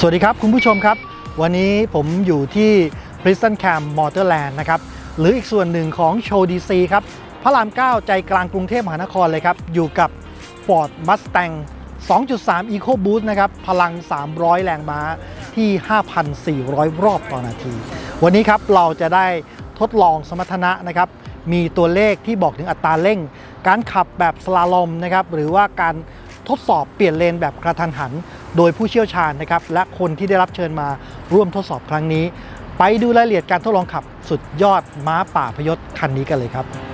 สวัสดีครับคุณผู้ชมครับ วันนี้ผมอยู่ที่ Prison Camp Motorland นะครับหรืออีกส่วนหนึ่งของโชว์ดีซีครับพระราม 9 ใจกลางกรุงเทพมหานครเลยครับ อยู่กับ Ford Mustang 2.3 Eco Boost นะครับพลัง 300 แรงม้าที่ 5,400 รอบต่อนาที วันนี้ครับเราจะได้ทดลองสมรรถนะนะครับมีตัวเลขที่บอกถึงอัตราเร่ง การขับแบบสลาลอมนะครับหรือว่าการทดสอบเปลี่ยนเลนแบบกระทันหัน โดยผู้เชี่ยวชาญนะครับและคนที่ได้รับเชิญมาร่วมทดสอบครั้งนี้ ไปดูรายละเอียดการทดลองขับสุดยอดม้าป่าพยศคันนี้กันเลยครับ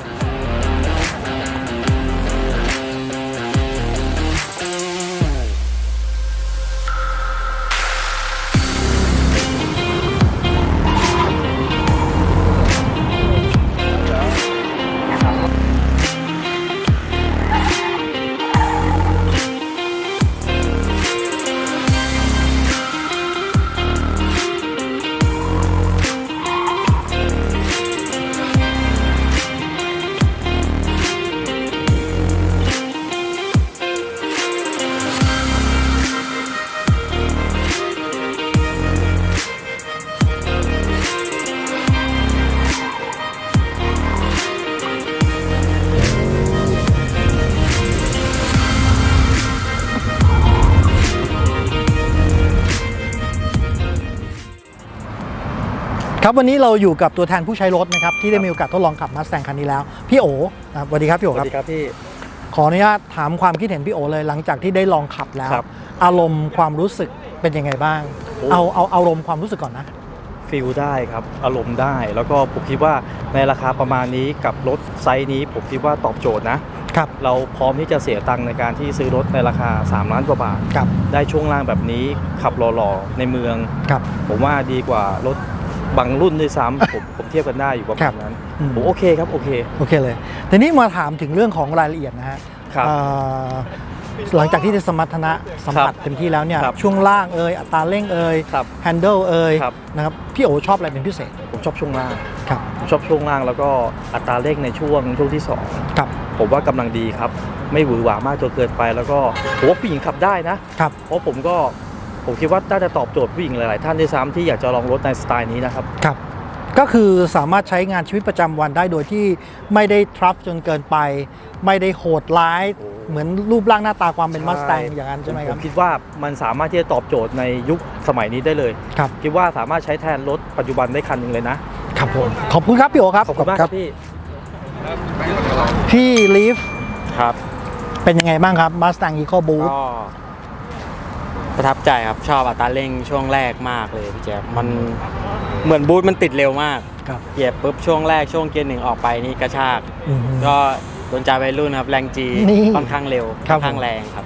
ครับวันนี้เราอยู่กับตัวแทนผู้ใช้รถนะครับที่ได้มีโอกาสทดลองขับมาส t ต n คันนี้แล้ว พี่โอนะครับสวัสดีครับพี่โอสควัรับสดีครับพี่ ขออนุญาตถามความคิดเห็นพี่โอเลยหลังจากที่ได้ลองขับแล้ว ครับอารมณ์ความรู้สึกเป็นยังไงบ้าง โอ้เอาเอาเอาอารมณ์ความรู้สึกก่อนนะ ฟิลได้ครับ อารมณ์ได้ แล้วก็ผมคิดว่าในราคาประมาณนี้กับรถไซส์นี้ผมคิดว่าตอบโจทย์นะครับ เราพร้อมที่จะเสียตังค์ในการที่ซื้อรถในราคา 3 ล้านกว่าบาทครับได้ช่วงล่างแบบนี้ขับหล่อๆในเมืองครับผมว่าดีกว่ารถ บางรุ่นด้วยซ้ำผมผมเทียบกันได้อยู่ประครัมาบณนั้นอืมผมโอเคครับโอเคโอเคเลยทีนี้มาถามถึงเรื่องของรายละเอียดนะฮะครับเอ่อหลังจากที่ได้สมรรถนะสัมผัสครับเต็มที่แล้วเนี่ยครับช่วงล่างเอ่ยอัตราเร่งเอ่ยครับแฮนเดิลเอ่ยครับนะครับพี่โอชอบอะไรเป็นพิเศษ ผมชอบช่วงล่างครับผมชอบช่วงล่างแล้วก็อัตราเร่งในช่วงช่วงที่สองครับผมว่ากำลังดีครับ ไม่หวือหวามากจนเกินไปแล้วก็ผมว่าผู้หญิงขับได้นะครับเพราะผมก็ ผมคิดว่าน่าจะตอบโจทย์ผู้หญิงหลาย ๆ ท่านด้วยซ้ำที่อยากจะลองรถในสไตล์นี้นะครับครับก็คือสามารถใช้งานชีวิตประจำวันได้โดยที่ไม่ได้ทรัฟจนเกินไป ไม่ได้โหดร้ายโอ้เหมือนรูปร่างหน้าตาความเป็นใช่มัสแตงอย่างนั้นใช่ไหมคผรับมคิดว่ามันสามารถที่จะตอบโจทย์ในยุคสมัยนี้ได้เลยครับคิดว่าสามารถใช้แทนรถปัจจุบันได้คันหนึ่งเลยนะครับผมขอบคุณครับพี่โอครับขอบคุณมากครับพี่พี่ลีฟครับเป็นยังไงบ้างครับมาส t ต n งอีโคบู ก็ ประทับใจครับชอบอัตราเร่งช่วงแรกมากเลยพี่แจ๊คมันเหมือนบูทมันติดเร็วมากครับ เหยียบปุ๊บช่วงแรกช่วงเกียร์หนึ่งออกไปนี่กระชากอืมก็โดนใจวัยรุ่นครับแรงจีนี่ค่อนข้างเร็วครัค่บ อนข้างแรงครับ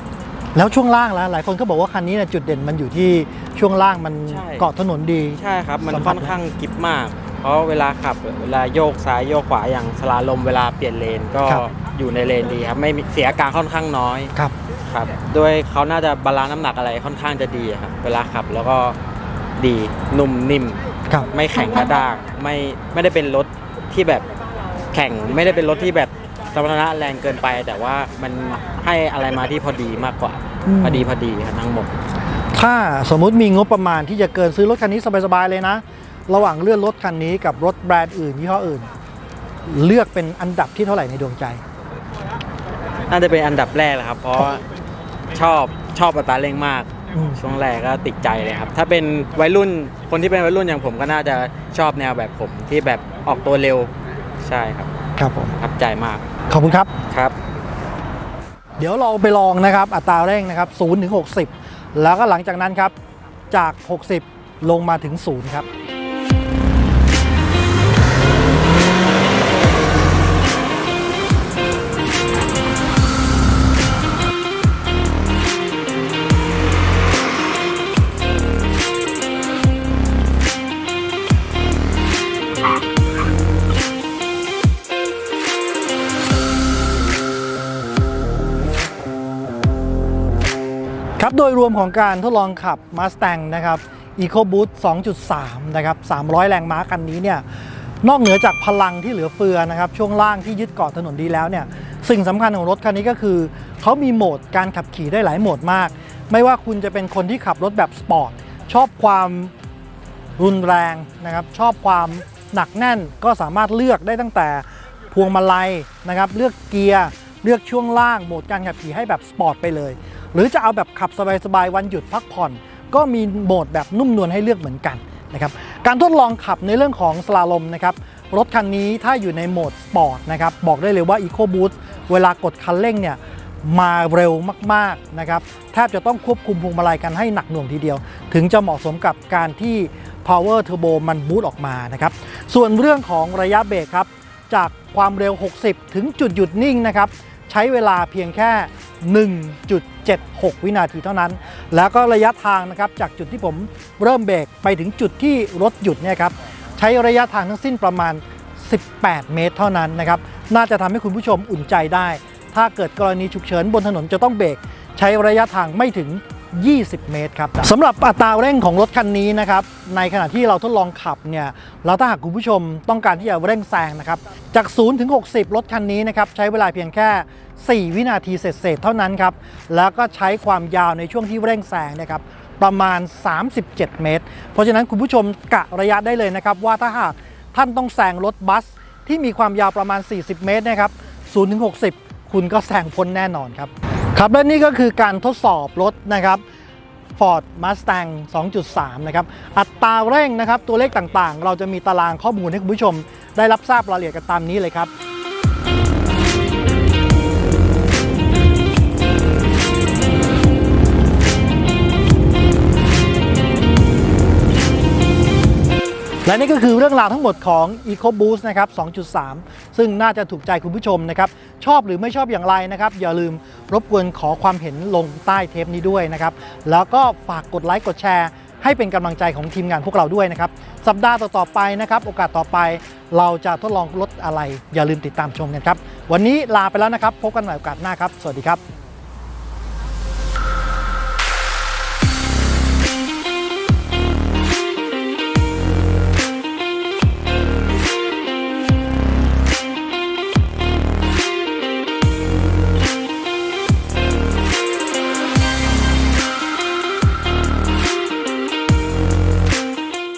แล้วช่วงล่างแล้วหลายคนก็บอกว่าคันนี้เนยจุดเด่นมันอยู่ที่ช่วงล่างมันใช่ เกาะถนนดี ใช่ครับ มันสัมผัสค่อนข้างกริบมาก เพราะเวลาขับเวลาโยกซ้ายโยกขวาอย่างสลาลมเวลาเปลี่ยนเลนก็ครับ อยู่ในเลนดีครับ ไม่มีเสียอาการค่อนข้างน้อย ครับ ครับด้วยเขาน่าจะบาลานซ์น้ำหนักอะไรค่อนข้างจะดีครับเวลาขับแล้วก็ดีนุ่มนิ่ม ครับ ไม่แข็งกระด้างไม่ไม่ได้เป็นรถที่แบบแข่งไม่ได้เป็นรถที่แบบสมรรถนะแรงเกินไป แต่ว่ามันให้อะไรมาที่พอดีมากกว่า อืม พอดีพอดีครับทั้งหมด ถ้าสมมุติมีงบประมาณที่จะเกินซื้อรถคันนี้สบายๆเลยนะ ระหว่างเลื่อนรถคันนี้กับรถแบรนด์อื่นยี่ห้ออื่น เลือกเป็นอันดับที่เท่าไหร่ในดวงใจ น่าจะเป็นอันดับแรกแหละครับ เพราะ ชอบชอบอัตราเร่งมากอืมช่วงแรกก็ติดใจเลยครับ ถ้าเป็นวัยรุ่นคนที่เป็นวัยรุ่นอย่างผมก็น่าจะชอบแนวแบบผมที่แบบออกตัวเร็วใช่ครับครับผมประทับใจมาก ขอบคุณครับ ครับ เดี๋ยวเราไปลองนะครับ อัตราเร่งนะครับ0ถึง60 แล้วก็หลังจากนั้นครับจาก 60 ลงมาถึง 0 ครับ ครับโดยรวมของการทดลองขับ Mustang นะครับ EcoBoost 2.3 นะครับ 300 แรงม้าคันนี้เนี่ยนอกเหนือจากพลังที่เหลือเฟือนะครับช่วงล่างที่ยึดเกาะถนนดีแล้วเนี่ยสิ่งสำคัญของรถคันนี้ก็คือ เขามีโหมดการขับขี่ได้หลายโหมดมาก ไม่ว่าคุณจะเป็นคนที่ขับรถแบบสปอร์ตชอบความรุนแรงนะครับชอบความหนักแน่นก็สามารถเลือกได้ตั้งแต่พวงมาลัยนะครับเลือกเกียร์เลือกช่วงล่างโหมดการขับขี่ให้แบบสปอร์ตไปเลย หรือจะเอาแบบขับสบายๆวันหยุดพักผ่อน ก็มีโหมดแบบนุ่มนวลให้เลือกเหมือนกันนะครับการทดลองขับในเรื่องของสลาลมนะครับรถคันนี้ถ้าอยู่ในโหมดสปอร์ตนะครับบอกได้เลยว่า EcoBoost เวลากดคันเร่งเนี่ยมาเร็วมากๆนะครับแทบจะต้องควบคุมพวงมาลัยกันให้หนักหน่วงทีเดียว ถึงจะเหมาะสมกับการที่ Power Turbo มันบูตออกมานะครับส่วนเรื่องของระยะเบรกครับ จากความเร็ว 60 ถึงจุดหยุดนิ่งนะครับใช้เวลาเพียงแค่ 1.76 วินาทีเท่านั้น แล้วก็ระยะทางนะครับจากจุดที่ผมเริ่มเบรกไปถึงจุดที่รถหยุดเนี่ยครับใช้ระยะทางทั้งสิ้นประมาณ 18 เมตรเท่านั้นนะครับน่าจะทำให้คุณผู้ชมอุ่นใจได้ ถ้าเกิดกรณีฉุกเฉินบนถนนจะต้องเบรกใช้ระยะทางไม่ถึง 20 เมตรครับสำหรับอัตราเร่งของรถคันนี้นะครับในขณะที่เราทดลองขับเนี่ยเราถ้าหากคุณผู้ชมต้องการที่จะเร่งแซงนะครับจาก 0 ถึง 60 รถคันนี้นะครับใช้เวลาเพียงแค่ 4 วินาทีเศษๆเท่านั้นครับแล้วก็ใช้ความยาวในช่วงที่เร่งแซงนะครับประมาณ 37 เมตร เพราะฉะนั้นคุณผู้ชมกะระยะได้เลยนะครับว่าถ้าหากท่านต้องแซงรถบัสที่มีความยาวประมาณ 40 เมตรนะครับ0ถึง60 คุณก็แซงพ้นแน่นอนครับ ครับและนี่ก็คือการทดสอบรถนะครับ Ford Mustang 2.3 นะครับ อัตราเร่งนะครับ ตัวเลขต่างๆ เราจะมีตารางข้อมูลให้คุณผู้ชม ได้รับทราบรายละเอียดกันตามนี้เลยครับ และนี่ก็คือเรื่องราวทั้งหมดของ EcoBoost นะครับ 2.3 ซึ่งน่าจะถูกใจคุณผู้ชมนะครับ ชอบหรือไม่ชอบอย่างไรนะครับ อย่าลืมรบกวนขอความเห็นลงใต้เทปนี้ด้วยนะครับ แล้วก็ฝากกดไลค์กดแชร์ ให้เป็นกำลังใจของทีมงานพวกเราด้วยนะครับ สัปดาห์ต่อๆไปนะครับ โอกาสต่อไปเราจะทดลองรถอะไร อย่าลืมติดตามชมกันครับ วันนี้ลาไปแล้วนะครับ พบกันใหม่โอกาสหน้าครับ สวัสดีครับ